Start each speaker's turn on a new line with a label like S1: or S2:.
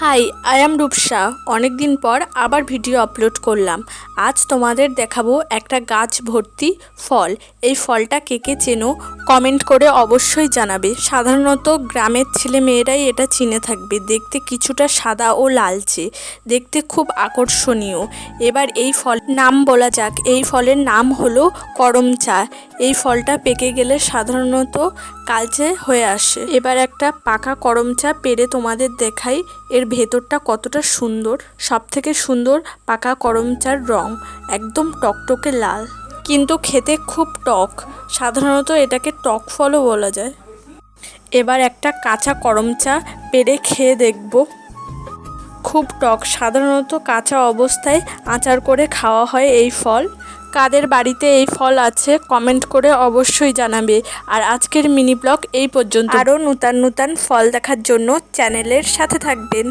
S1: Hi I am Rupsa অনেক দিন পর আবার ভিডিও আপলোড করলাম। আজ তোমাদের দেখাবো একটা গাছ ভর্তি ফল। এই ফলটা কে কে চেনো কমেন্ট করে অবশ্যই জানাবে। সাধারণত গ্রামের ছেলে মেয়েরাই এটা চিনে থাকবে। দেখতে কিছুটা সাদা ও লালচে। দেখতে খুব আকর্ষণীয়। এবার এই ফল নাম বলা যাক। এই ফলের নাম হলো করম চা এই ফলটা পেকে গেলে সাধারণত কালচে হয়ে আসে। এবার একটা পাকা করম চা পেরে তোমাদের দেখাই। এর ভেতরটা কতটা সুন্দর সব থেকে সুন্দর পাকা করমচার রং, একদম টকটকে লাল। কিন্তু খেতে খুব টক, সাধারণত এটাকে টক ফলও বলা যায়। এবার একটা কাঁচা করমচা পেরে খেয়ে দেখব। খুব টক, সাধারণত কাঁচা অবস্থায় আচার করে খাওয়া হয় এই ফল। কাদের বাড়িতে এই ফল আছে কমেন্ট করে অবশ্যই জানাবে। আর আজকের মিনি ব্লগ এই পর্যন্ত। আরও নূতন নূতন ফল দেখার জন্য চ্যানেলের সাথে থাকবেন।